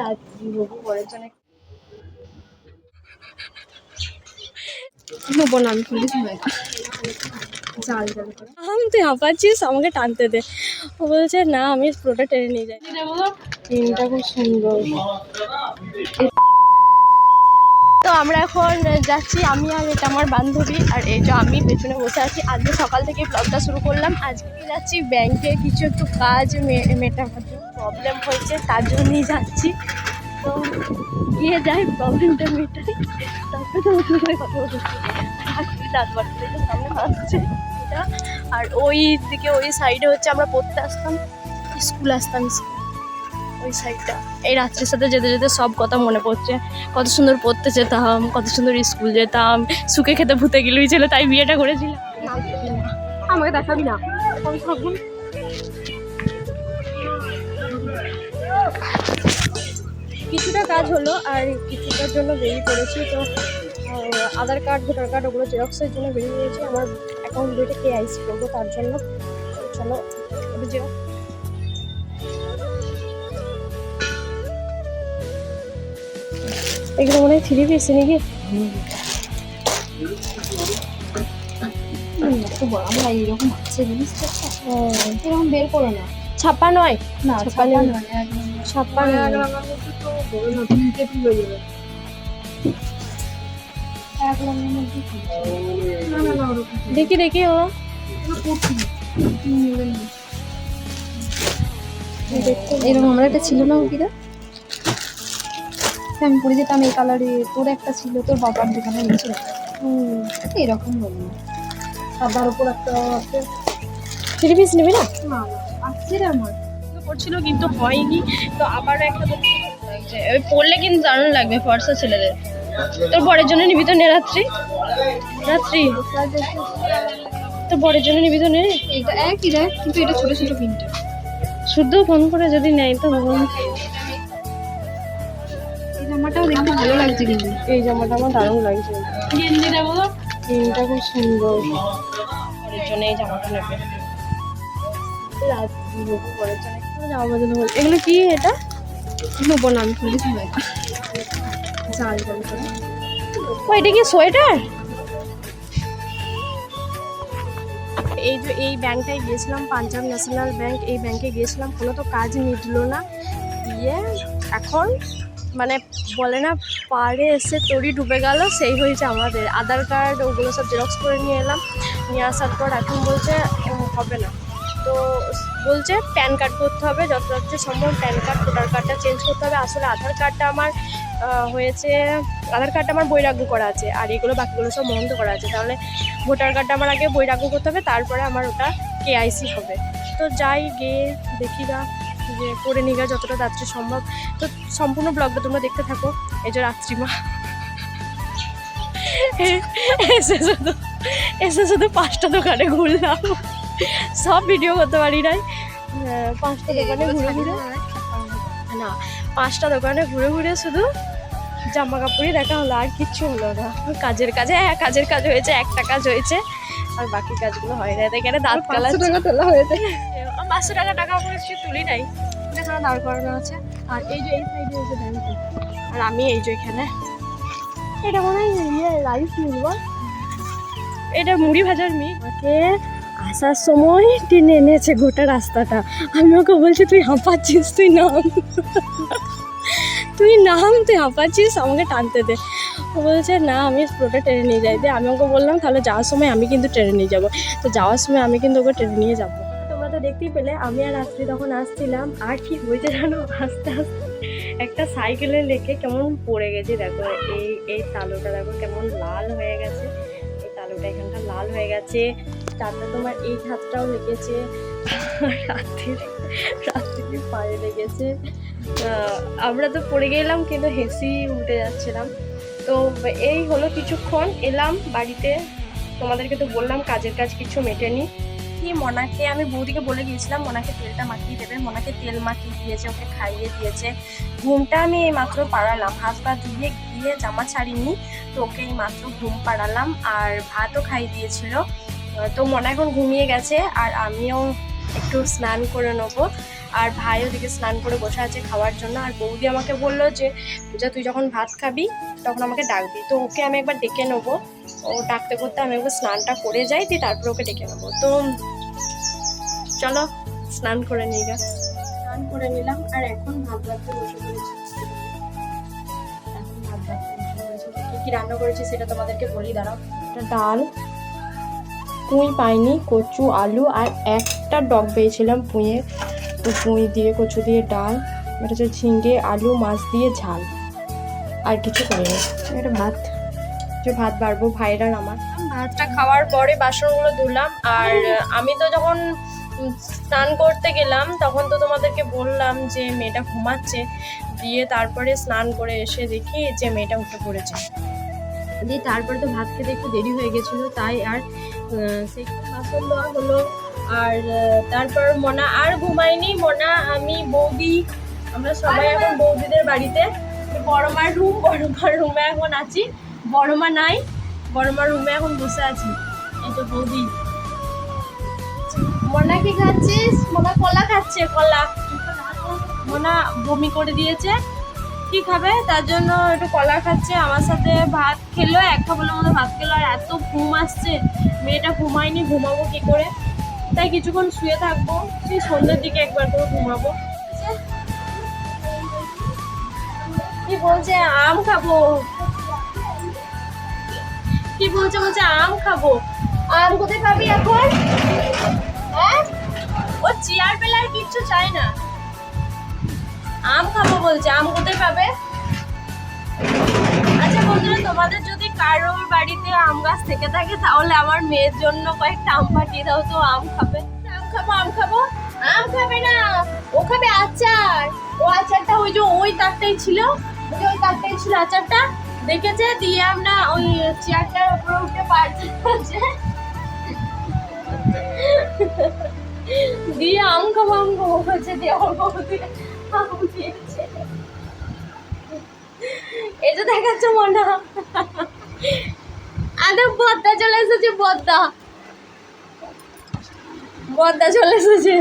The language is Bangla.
রাত্রি হবু পরের জন্য নেব না আমি পুলিশ জাল জাল করে। আমি তুই হাঁপাচ্ছিস আমাকে টানতে দে। ও বলছে না আমি পুরোটা টেনে নিয়ে যাই। খুব সুন্দর। তো আমরা এখন যাচ্ছি, আমি আর এটা আমার বান্ধবী আর যে আমি পেছনে বসে আছি। আজকে সকাল থেকে ব্লগটা শুরু করলাম। আজকে যাচ্ছি? ব্যাংকে কিছু একটু কাজ মেটাবার জন্য প্রবলেম হয়েছে, তার জন্যই যাচ্ছি। তো গিয়ে যাই প্রবলেমটা মেটাই। তারপরে তো নতুন করে কথা আজকে দাঁত বাড়তে সামনে আসছে এটা। আর ওই দিকে, ওই সাইডে হচ্ছে আমরা পড়তে আসতাম, স্কুল আসতাম স্কুল। ওই সাইডটা এই রাত্রির সাথে যেতে যেতে সব কথা মনে পড়ছে। কত সুন্দর পড়তে যেতাম, কত সুন্দর স্কুল যেতাম। সুখে খেতে ভূতে গেলুই ছিল তাই বিয়েটা করেছিলাম আমাকে দেখাবি না। কিছুটা কাজ হলো আর কিছুটার জন্য বেরিয়ে পড়েছি। তো আধার কার্ড, ভোটার কার্ড ওগুলো জেরক্সের জন্য বেরিয়ে পড়েছি আমার অ্যাকাউন্ট বইটা কে আইসি করব তার জন্য। চলো জেরক্স এগুলো মনে হয় থ্রি পিস নাকি আমরা এইরকম আছে জিনিসটা ও, এরকম বের করো না ছাপ্পা নয় না ছাপ্পা নয় ছাপ্পা নয়। হয়ে দেখি দেখি ও এরকম আমার একটা ছিল না ওকিরা আমি পরে যেতাম এই কালারে তোর একটা ছিল তোর বাবার দোকানে নিয়েছিল এরকম বলি সাদার উপর একটা আছে। থ্রি পিস নেবে না? আছে রে আমার। করছিল কিন্তু হয়নি তো আবার একটা পড়লে কিন্তু দারুণ লাগবে ফর্সা ছেলেদের। তোর বরের জন্য নিবি তো নে রাত্রি? রাত্রি? তোর বরের জন্য নিবি তো নে? এটা একই রে কিন্তু এটা ছোট ছোট প্রিন্টার শুদ্ধ ফোন করে যদি নেয় তো জামাটাও দেখতে ভালো লাগছে কিন্তু। এই জামাটা আমার দারুণ লাগছে। গেঞ্জিটা বলো। প্রিন্টটা খুব সুন্দর। পরের জন্য এই জামাটা নেবে। এগুলো কি এটা? নেব না আমি করে। ও এটা কি সোয়েটার? এই যে এই ব্যাংকটায় গিয়েছিলাম পাঞ্জাব ন্যাশনাল ব্যাংক এই ব্যাংকে গিয়েছিলাম। কোনো তো কাজ মিটলো না। দিয়ে এখন মানে বলে না পাড়ে এসে তরি ডুবে গেল, সেই হয়েছে আমাদের। আধার কার্ড, ওগুলো সব জেরক্স করে নিয়ে এলাম। নিয়ে আসার পর এখন বলছে হবে না। তো বলছে প্যান কার্ড করতে হবে যত রাত্রে সম্ভব প্যান কার্ড ভোটার কার্ডটা চেঞ্জ করতে হবে। আসলে আধার কার্ডটা আমার হয়েছে, আধার কার্ডটা আমার বৈরাগ্য করা আছে, আর এগুলো বাকিগুলো সব বন্ধ করা আছে। তাহলে ভোটার কার্ডটা আমার আগে বৈরাগ্য করতে হবে, তারপরে আমার ওটা কেআইসি হবে। তো যাই গিয়ে দেখি গা যে করে নিগা যতটা রাত্রি সম্ভব। তো সম্পূর্ণ ব্লগটা তোমরা দেখতে থাকো। এই যে রাত্রিমা এসে শুধু এসে শুধু পাঁচটা দোকানে ঘুরলাম। সব ভিডিও করতে পারি নাই। পাঁচটা দোকানে ঘুরে ঘুরে। না। পাঁচটা দোকানে ঘুরে ঘুরে শুধু জামা কাপড়ই দেখা হলো আর কিচ্ছু হলো না। কাজের কাজে হ্যাঁ কাজের কাজ হয়েছে একটা কাজ হয়েছে আর বাকি কাজগুলো হয় না। এখানে দাঁত কালা পাঁচশো টাকা তোলা হয়েছে। পাঁচশো টাকা টাকা পরে কিছু তুলি নাই। এখানে দাঁড় করানো আছে। আর এই যে এই সাইডে এই যে ব্যাংক আর আমি এই যে এখানে। এটা মনে হয় ইয়ে রাইস মিল এটা মুড়ি ভাজার মিল আমাকে আসার সময় টেনে এনেছে গোটা রাস্তাটা। আমি ওকে বলছি তুই হাঁপাচ্ছিস তুই নাম। তুই নাম তুই হাঁপাচ্ছিস আমাকে টানতে দে। ও বলছে না আমি পুরোটা ট্রেনে নিয়ে যাই। দিয়ে আমি ওকে বললাম তাহলে যাওয়ার সময় আমি কিন্তু ট্রেনে নিয়ে যাব। তো যাওয়ার সময় আমি কিন্তু ওকে ট্রেনে নিয়ে যাব। তো দেখতেই পেলে। আমি আর রাত্রি তখন আসছিলাম, আর কি হয়েছে জানো? আস্তে আস্তে একটা সাইকেলে লেখে কেমন পড়ে গেছে। দেখো, এই এই তালুটা দেখো কেমন লাল হয়ে গেছে। এই তালুটা এখানটা লাল হয়ে গেছে। তারপরে তোমার এই হাতটাও লেগেছে। রাত্রির রাত্রির পায়ে লেগেছে। আমরা তো পড়ে গেলাম, কিন্তু হেসি উঠে যাচ্ছিলাম। তো এই হলো কিছুক্ষণ এলাম বাড়িতে। তোমাদেরকে তো বললাম, কাজের কাজ কিছু মেটেনি। কি মনাকে, আমি বৌদিকে বলে গিয়েছিলাম, মনাকে তেলটা মাখিয়ে দেবে মনাকে তেল মাখিয়ে দিয়েছে, ওকে খাইয়ে দিয়েছে। ঘুমটা আমি এই মাত্র পাড়ালাম, হাত পা ধুয়ে গিয়ে জামা ছাড়িনি, তো ওকে এই মাত্র ঘুম পাড়ালাম, আর ভাতও খাইয়ে দিয়েছিল। তো মনা এখন ঘুমিয়ে গেছে, আর আমিও একটু স্নান করে নেব, আর ভাই ওদিকে স্নান করে বসে আছে খাওয়ার জন্য, আর বৌদি আমাকে বলল যে, পূজা, তুই যখন ভাত খাবি, তখন আমাকে ডাকবি। তো ওকে আমি একবার ডেকে নেব, ও ডাকতে করতে আমি একবার স্নানটা করে যাই, দিয়ে তারপর ওকে ডেকে নেব। তো চলো স্নান করে নিই গা স্নান করে নিলাম আর এখন ভাত রাখতে বসে পড়েছি। এখন ভাত রাখতে বসে পড়েছি। কী কী রান্না করেছি সেটা তোমাদেরকে বলি দাঁড়াও। একটা ডাল পুঁই পাইনি কচু আলু আর একটা ডগ পেয়েছিলাম পুঁয়ে তো পুঁই দিয়ে কচু দিয়ে ডাল এটা হচ্ছে ঝিঙ্গে আলু মাছ দিয়ে ঝাল। আর কিছু করিনি। এটা ভাত। যে ভাত বাড়বো ভাইরার আমার। ভাতটা খাওয়ার পরে বাসনগুলো ধুলাম আর আমি তো যখন স্নান করতে গেলাম, তখন তো তোমাদেরকে বললাম যে মেয়েটা ঘুমাচ্ছে, দিয়ে তারপরে স্নান করে এসে দেখি যে মেয়েটা উঠে পড়েছে। দিয়ে তারপরে তো ভাত খেতে একটু দেরি হয়ে গেছিল, তাই আর সেই বাসন দেওয়া হলো, আর তারপর মোনা আর ঘুমায়নি। মোনা, আমি, বৌদি, আমরা সবাই এখন বৌদিদের বাড়িতে। বড়মার রুম বড়মার রুমে এখন আছি, বড়মা নাই বড়মার রুমে এখন বসে আছি। এই তো বৌদি। মোনা কি খাচ্ছিস? মোনা কলা খাচ্ছে, কলা। মোনা বমি করে দিয়েছে। কি খাবে? তার জন্য একটু কলা খাচ্ছে, আমার সাথে ভাত খেলো, এক খাবলের মতো ভাত খেলো, আর এত ঘুম আসছে, মেয়েটা ঘুমায়নি, ঘুমাবো কি করে? তাই কিছুক্ষণ শুয়ে থাকব, সেই সন্ধ্যের দিকে একবার করে ঘুমাবো। কি বলছে? আম খাব। কি বলছে? বলছে, আম খাব। আম কোথায় খাবি এখন? হ্যাঁ? ও চেয়ার পেলে আর কিচ্ছু চাই না। আম খাব বলছে, আম কোথায় পাবে? আচ্ছা বন্ধুরা, তোমাদের যদি কারোর বাড়িতে আম গাছ থেকে থাকে, তাহলে আমার মেয়ের জন্য কয়েকটা আম পাঠিয়ে দাও তো, আম খাবে। আম খাব আম খাব? আম খাবে না। ও খাবে আচার। ও আচারটা ওই যে, ওই তারটাই ছিল। ওই ওই তারটাই ছিল আচারটা। দেখেছে? দিয়ে আমরা ওই চেয়ারটার উপরে উঠে পারছি দিয়ে অঙ্ক খাব হয়েছে দিয়ে বৌদি দিয়েছে। এই যে দেখাচ্ছ মনে আরে বদ্দা চলে এসেছে, বদ্দা। বদ্দা চলে এসেছে।